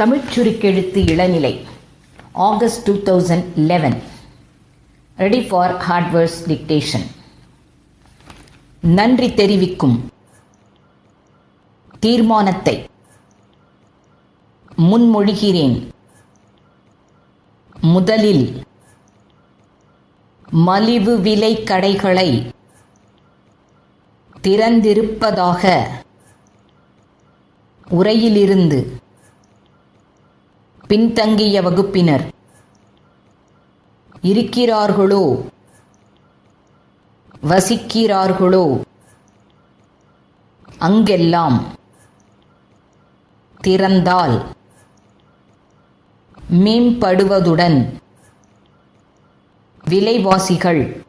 தமிழ்ச் சுருக்கெழுத்து இளநிலை. August two thousand eleven ready for hardwares dictation நன்றி தெரிவிக்கும். தீர்மானத்தை. முன்மொழிகிறேன். முதலில் மலிவு விலை கடைகளை திறந்திருப்பதாக உரையிலிருந்து பின்தங்கிய வகுப்பினர். இருக்கிறார்களோ? வசிக்கிறார்களோ? அங்கெல்லாம் திறந்தால் மேம்படுவதுடன் விலைவாசிகள்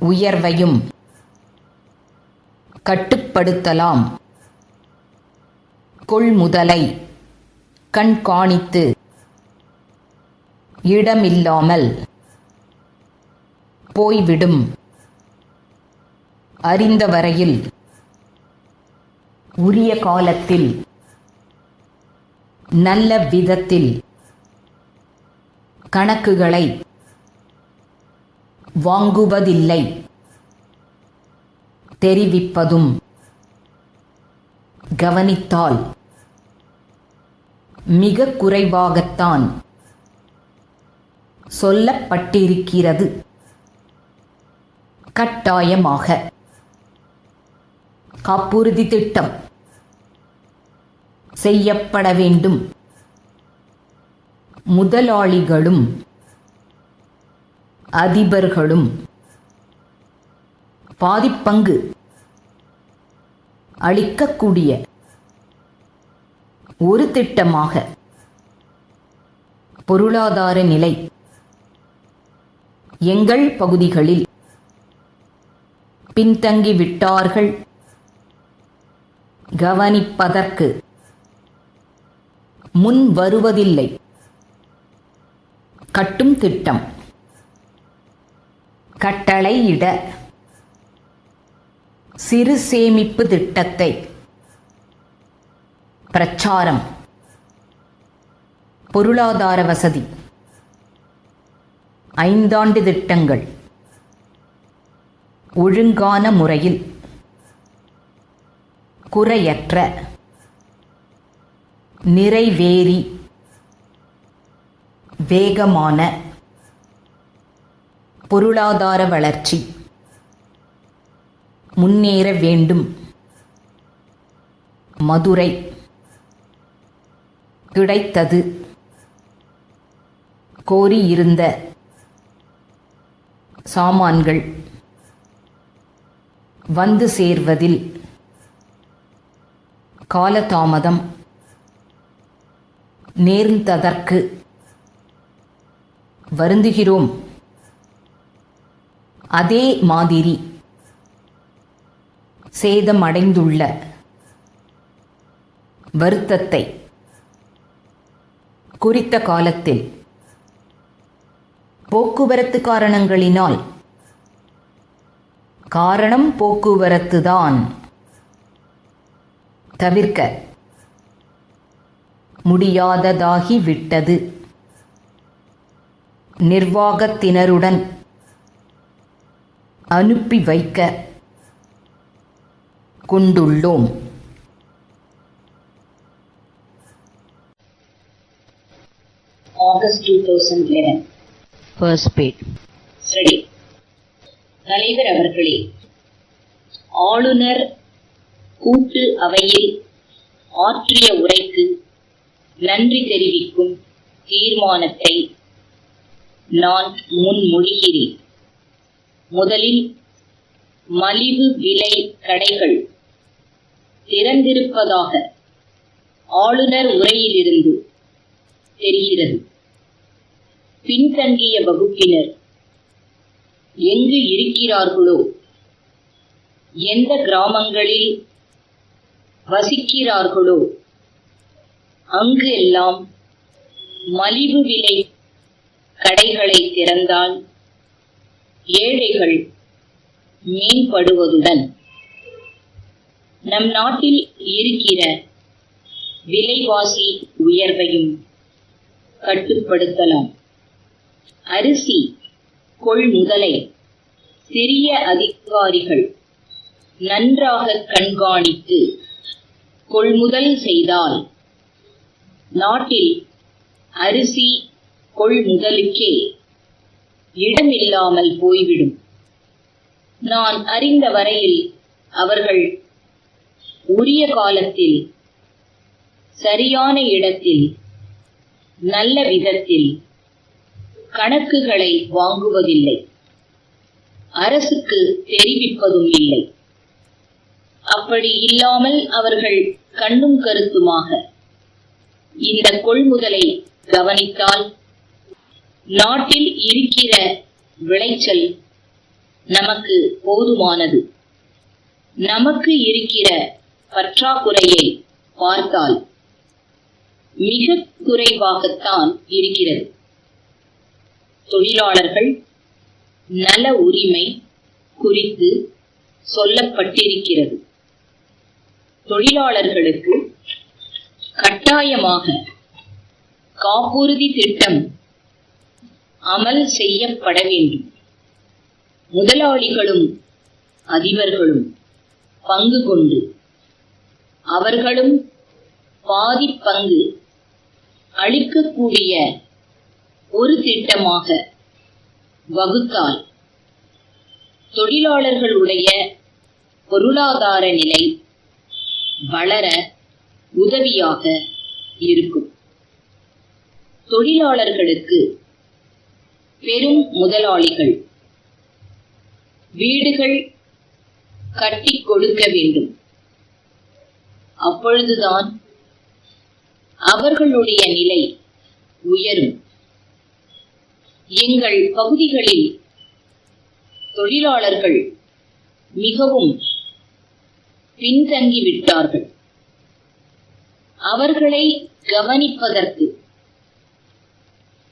உயர்வையும் கட்டுப்படுத்தலாம். கொள்முதலை கண்காணித்து இடமில்லாமல் போய்விடும். அறிந்த வரையில் உரிய காலத்தில் நல்ல விதத்தில் கணக்குகளை வாங்குவதில்லை. தெரிவிப்பதும் கவனித்தால் மிக குறைவாகத்தான் சொல்லப்பட்டிருக்கிறது. கட்டாயமாக. காப்புறுதி திட்டம் செய்யப்பட வேண்டும். முதலாளிகளும் அதிபர்களும் பாதிப்பங்கு அளிக்கக்கூடிய ஒரு திட்டமாக. பொருளாதார நிலை. எங்கள் பகுதிகளில் பின்தங்கிவிட்டார்கள் கவனிப்பதற்கு முன் வருவதில்லை. கட்டும் திட்டம். கட்டளையிட சிறு சேமிப்பு திட்டத்தை பிரச்சாரம். பொருளாதார வசதி. ஐந்தாண்டு திட்டங்கள். ஒழுங்கான முறையில். குறையற்ற. நிறைவேறி. வேகமான. பொருளாதார வளர்ச்சி. முன்னேற வேண்டும். மதுரை. கிடைத்தது. கோரியிருந்த சாமான்கள் வந்து சேர்வதில் காலதாமதம் நேர்ந்ததற்கு வருந்துகிறோம். அதே மாதிரி சேதமடைந்துள்ள வருத்தத்தை குறித்த காலத்தில். போக்குவரத்து காரணங்களினால். காரணம் போக்குவரத்துதான். தவிர்க்க. முடியாததாகி விட்டது. நிர்வாகத்தினருடன் அனுப்பி வைக்க. கொண்டுள்ளோம். August 2011. ஃபர்ஸ்ட் பேட் Study. தலைவர் அவர்களே ஆளுநர் கூட்டு அவையில் ஆற்றிய உரைக்கு நன்றி தெரிவிக்கும் தீர்மானத்தை நான் முன்மொழிகிறேன் முதலில் மலிவு விலை கடைகள் திறந்திருப்பதாக ஆளுநர் உரையிலிருந்து தெரிகிறது பின்தங்கிய வகுப்பினர். எங்கு இருக்கிறார்களோ எந்த கிராமங்களில் வசிக்கிறார்களோ அங்கு எல்லாம் மலிவு விலை கடைகளை திறந்தால் ஏழைகள் மேம்படுவதுடன் நம் நாட்டில் இருக்கிற விலைவாசி உயர்வையும் கட்டுப்படுத்தலாம். அரிசி கொள்முதலை சிறிய அதிகாரிகள் நன்றாக கண்காணித்து கொள்முதல் செய்தால். நாட்டில் அரிசி கொள்முதலுக்கே இடமில்லாமல் போய்விடும். நான் அறிந்த வரையில் அவர்கள் உரிய காலத்தில் சரியான இடத்தில் நல்ல விதத்தில் கணக்குகளை வாங்குவதில்லை. அரசுக்கு தெரிவிப்பதும் இல்லை. அப்படி இல்லாமல் அவர்கள் கண்ணும் கருத்துமாக இந்த கொள்முதலை கவனித்தால் நாட்டில் இருக்கிற விளைச்சல் நமக்கு போதுமானது. நமக்கு இருக்கிற பற்றாக்குறையை பார்த்தால் மிக குறைவாகத்தான் இருக்கிறது. தொழிலாளர்கள் நல உரிமை குறித்து சொல்லப்பட்டிருக்கிறது. தொழிலாளர்களுக்கு கட்டாயமாக காப்புறுதி திட்டம் அமல் செய்யப்பட வேண்டும். முதலாளிகளும் அதிபர்களும் பங்கு கொண்டு அவர்களும் பாதிப்பங்கு அளிக்கக்கூடிய ஒரு திட்டமாக. வகுத்தால் தொழிலாளர்களுடைய பொருளாதார நிலை வளர உதவியாக இருக்கும். தொழிலாளர்களுக்கு பெரும் முதலாளிகள். வீடுகள் கட்டிக் கொடுக்க வேண்டும். அப்பொழுதுதான் அவர்களுடைய நிலை உயரும். எங்கள் பகுதிகளில் தொழிலாளர்கள் மிகவும் பின்தங்கிவிட்டார்கள். அவர்களை கவனிப்பதற்கு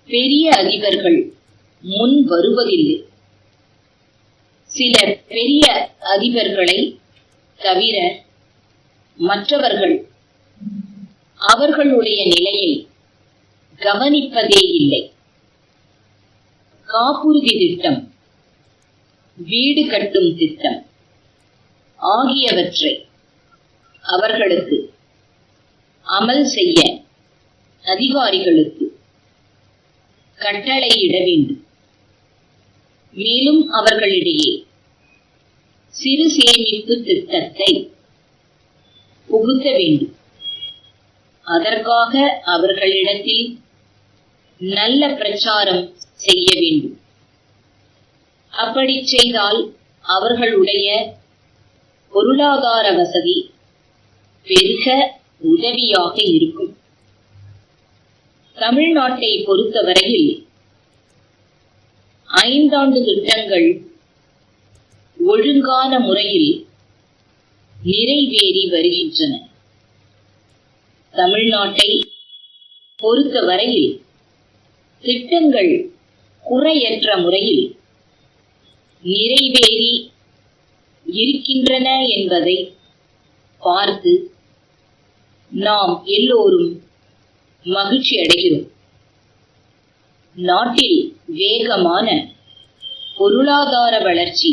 பெரிய அதிபர்கள் முன் வருவதில்லை. சில பெரிய அதிபர்களை தவிர மற்றவர்கள் அவர்களுடைய நிலையை கவனிப்பதே இல்லை. காப்புறுதி திட்டம். வீடு கட்டும் திட்டம். ஆகியவற்றை அவர்களுக்கு அமல் செய்ய அதிகாரிகளுக்கு கட்டளையிட வேண்டும். மேலும் அவர்களிடையே சிறு சேமிப்பு திட்டத்தை புகுத்த வேண்டும். அதற்காக அவர்களிடத்தில் நல்ல பிரச்சாரம் செய்ய வேண்டும். அப்படி செய்தால் அவர்களுடைய பொருளாதார வசதி பெருக உதவியாக இருக்கும். தமிழ்நாட்டை பொறுத்தவரையில் ஐந்தாண்டு திட்டங்கள் ஒழுங்கான முறையில் நிறைவேறி வருகின்றன. தமிழ்நாட்டை பொறுத்தவரையில் திட்டங்கள் குறையற்ற முறையில் நிறைவேறி இருக்கின்றன என்பதை பார்த்து நாம் எல்லோரும் மகிழ்ச்சி அடைகிறோம். நாட்டில் வேகமான பொருளாதார வளர்ச்சி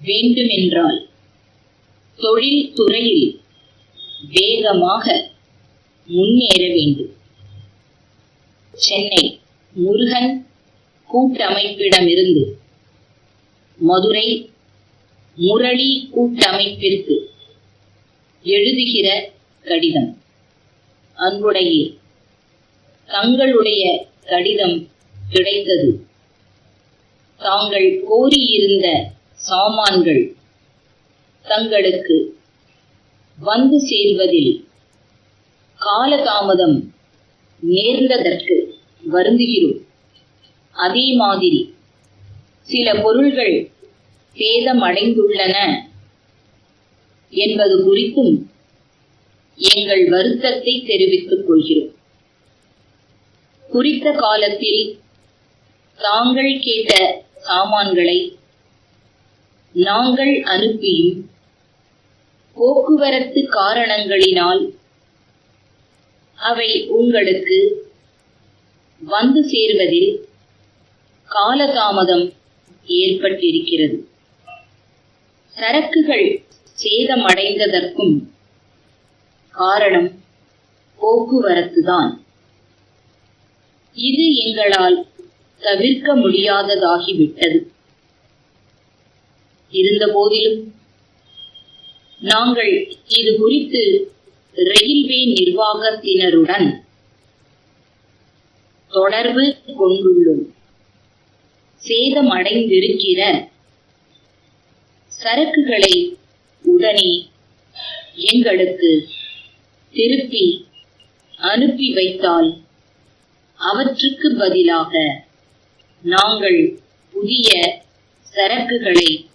வேண்டுமென்றால் தொழில்துறையில் வேகமாக முன்னேற வேண்டும். சென்னை முருகன் கூட்டமைப்பிடமிருந்து. மதுரை முரளி கூட்டமைப்பிற்கு எழுதுகிற கடிதம். அன்புடைய தங்களுடைய கடிதம் கிடைத்தது. தாங்கள் கோரியிருந்த சாமான்கள் தங்களுக்கு வந்து சேர்வதில் காலதாமதம் நேர்ந்ததற்கு வருந்துகிறோம். அதே மாதிரி சில பொருள்கள் சேதமடைந்துள்ளன என்பது குறித்தும் எங்கள் வருத்தத்தை தெரிவித்துக் கொள்கிறோம். குறித்த காலத்தில் தாங்கள் கேட்ட சாமான்களை நாங்கள் அனுப்பியும் போக்குவரத்து காரணங்களினால் அவை உங்களுக்கு வந்து சேர்வதில் காலதாமதம் ஏற்பட்டிருக்கிறது. சரக்குகள் சேதமடைந்ததற்கும் காரணம் போக்குவரத்துதான். இது எங்களால் தவிர்க்க முடியாததாகிவிட்டது. இருந்தபோதிலும் நாங்கள் இது குறித்து ரயில்வே நிர்வாகத்தினருடன் தொடர்பு கொண்டுள்ளோம். சேதமடைந்திருக்கிற சரக்குகளை உடனே எங்களுக்கு திருப்பி அனுப்பி வைத்தால் அவற்றுக்கு பதிலாக நாங்கள் புதிய சரக்குகளை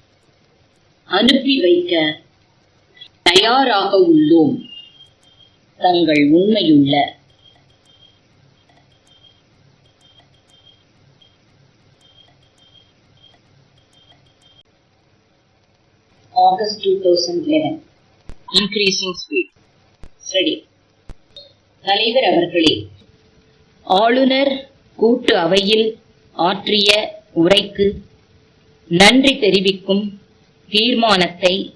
அனுப்பி வைக்க தயாராக உள்ளோம். தங்கள் உண்மையுள்ள thousand eleven increasing speed study தலைவர் அவர்களே ஆளுநர் கூட்டு அவையில் ஆற்றிய உரைக்கு நன்றி தெரிவிக்கும் தீர்மானத்தை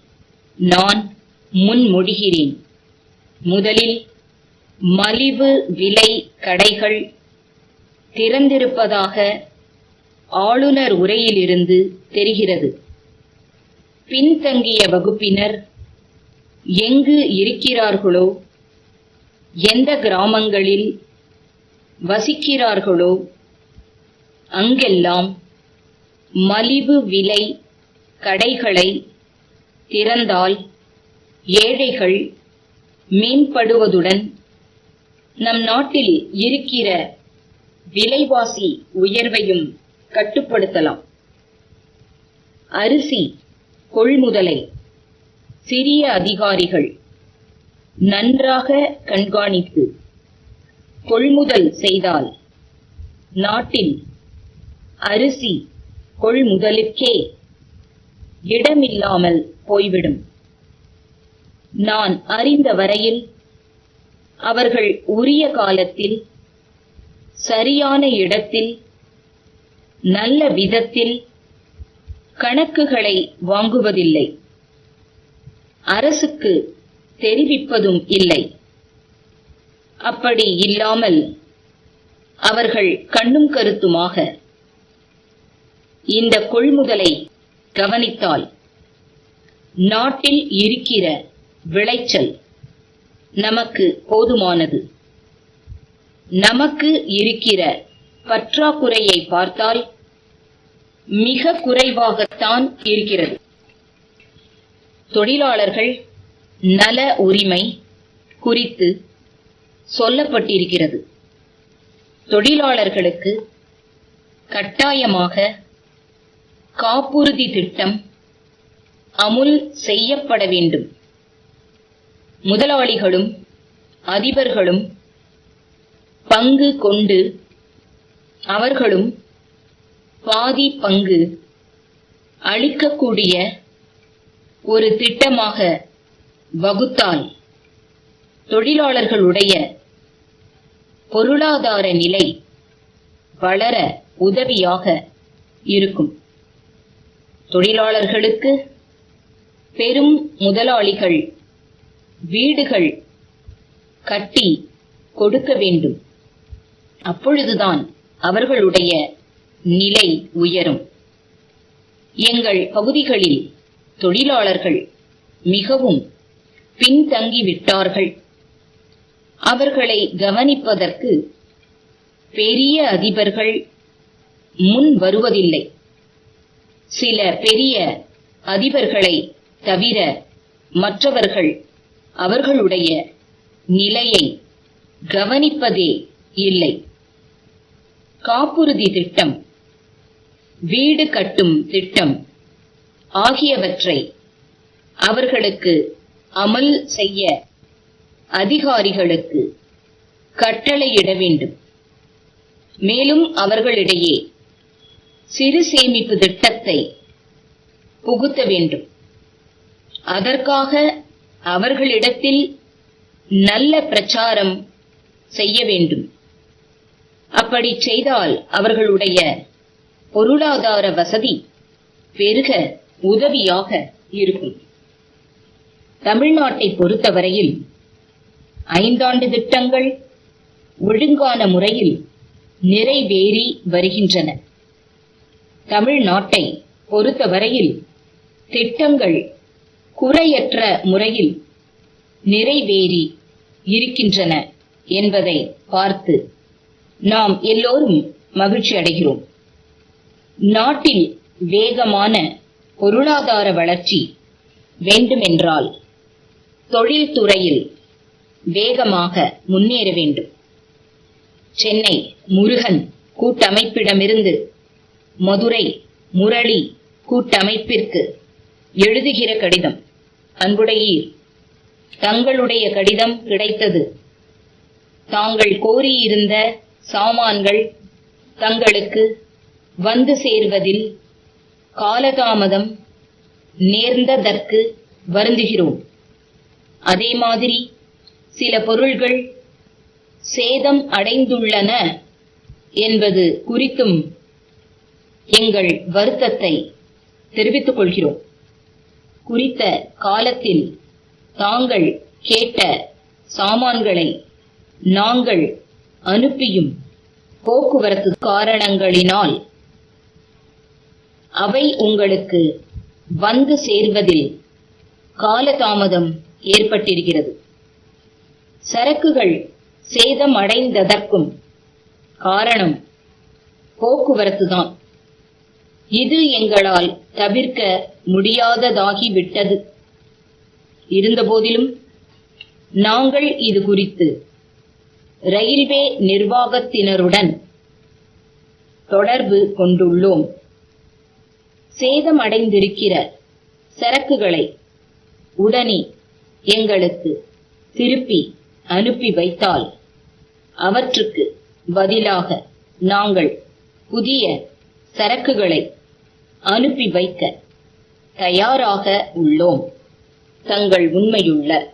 நான் முன்மொழிகிறேன். முதலில் மலிவு விலை கடைகள் திறந்திருப்பதாக ஆளுநர் உரையிலிருந்து தெரிகிறது. பின்தங்கிய வகுப்பினர் எங்கு இருக்கிறார்களோ எந்த கிராமங்களில் வசிக்கிறார்களோ அங்கெல்லாம் மலிவு விலை கடைகளை திறந்தால் ஏழைகள் மேம்படுவதுடன் நம் நாட்டில் இருக்கிற விலைவாசி உயர்வையும் கட்டுப்படுத்தலாம். அரிசி கொள்முதலை. சிறிய அதிகாரிகள். நன்றாக கண்காணித்து கொள்முதல் செய்தால். நாட்டில் அரிசி கொள்முதலுக்கே இடமில்லாமல் போய்விடும். நான் அறிந்த வரையில் அவர்கள் உரிய காலத்தில் சரியான இடத்தில் நல்ல விதத்தில் கணக்குகளை வாங்குவதில்லை. அரசுக்கு தெரிவிப்பதும் இல்லை. அப்படி இல்லாமல் அவர்கள் கண்ணும் கருத்துமாக இந்த கொள்முதலை கவனித்தால் நாட்டில் இருக்கிற விளைச்சல் நமக்கு போதுமானது. நமக்கு இருக்கிற பற்றாக்குறையை பார்த்தால் மிக குறைவாகத்தான் இருக்கிறது. தொழிலாளர்கள் நல உரிமை குறித்து சொல்லப்பட்டிருக்கிறது. தொழிலாளர்களுக்கு கட்டாயமாக காப்புறுதி திட்டம் அமுல் செய்யப்பட வேண்டும். முதலாளிகளும் அதிபர்களும் பங்கு கொண்டு அவர்களும் பாதி பங்கு அளிக்கக்கூடிய ஒரு திட்டமாக வகுத்தால் தொழிலாளர்களுடைய பொருளாதார நிலை வளர உதவியாக இருக்கும். தொழிலாளர்களுக்கு பெரும் முதலாளிகள் வீடுகள் கட்டி கொடுக்க வேண்டும். அப்பொழுதுதான் அவர்களுடைய நிலை உயரும். எங்கள் பகுதிகளில் தொழிலாளர்கள் மிகவும் பின்தங்கிவிட்டார்கள். அவர்களை கவனிப்பதற்கு பெரிய அதிபர்கள் முன் வருவதில்லை. சில பெரிய அதிபர்களை தவிர மற்றவர்கள் அவர்களுடைய நிலையை கவனிப்பதே இல்லை. காப்புறுதி திட்டம் வீடு கட்டும் திட்டம் ஆகியவற்றை அவர்களுக்கு அமல் செய்ய அதிகாரிகளுக்கு கட்டளையிட வேண்டும். மேலும் அவர்களிடையே சிறு சேமிப்பு திட்டத்தை புகுத்த வேண்டும். அதற்காக அவர்களிடத்தில் நல்ல பிரச்சாரம் செய்ய வேண்டும். அப்படி செய்தால் அவர்களுடைய பொருளாதார வசதி பெருக உதவியாக இருக்கும். தமிழ்நாட்டை பொறுத்தவரையில் ஐந்தாண்டு திட்டங்கள் ஒழுங்கான முறையில் நிறைவேறி வருகின்றன. தமிழ்நாட்டை பொறுத்தவரையில் திட்டங்கள் குறையற்ற முறையில் நிறைவேறி இருக்கின்றன என்பதை பார்த்து நாம் எல்லோரும் மகிழ்ச்சி அடைகிறோம் நாட்டில் வேகமான பொருளாதார வளர்ச்சி வேண்டுமென்றால் தொழில்துறையில் வேகமாக முன்னேற வேண்டும். சென்னை முருகன் கூட்டமைப்பிடமிருந்து மதுரை முரளி கூட்டமைப்பிற்கு எழுதுகிற கடிதம் அன்புடையீர் தங்களுடைய கடிதம் கிடைத்தது. தாங்கள் கோரியிருந்த சாமான்கள் தங்களுக்கு வந்து சேர்வதில் காலதாமதம் நேர்ந்ததற்கு வருந்துகிறோம். அதே மாதிரி சில பொருள்கள் சேதம் அடைந்துள்ளன என்பது குறித்தும் எங்கள் வருத்தத்தை தெரிவித்துக் கொள்கிறோம். குறித்த காலத்தில் தாங்கள் கேட்ட சாமான்களை நாங்கள் அனுப்பியும் போக்குவரத்து காரணங்களினால் அவை உங்களுக்கு வந்து சேர்வதில் காலதாமதம் ஏற்பட்டிருக்கிறது. சரக்குகள் சேதமடைந்ததற்கும் காரணம் போக்குவரத்துதான். இது எங்களால் தவிர்க்க முடியாததாகிவிட்டது. இருந்தபோதிலும் நாங்கள் இது குறித்து ரயில்வே நிர்வாகத்தினருடன் தொடர்பு கொண்டுள்ளோம். சேதமடைந்திருக்கிற சரக்குகளை உடனே எங்களுக்கு திருப்பி அனுப்பி வைத்தால் அவற்றுக்கு பதிலாக நாங்கள் புதிய சரக்குகளை அனுப்பி வைக்க தயாராக உள்ளோம். தங்கள் உண்மையுள்ள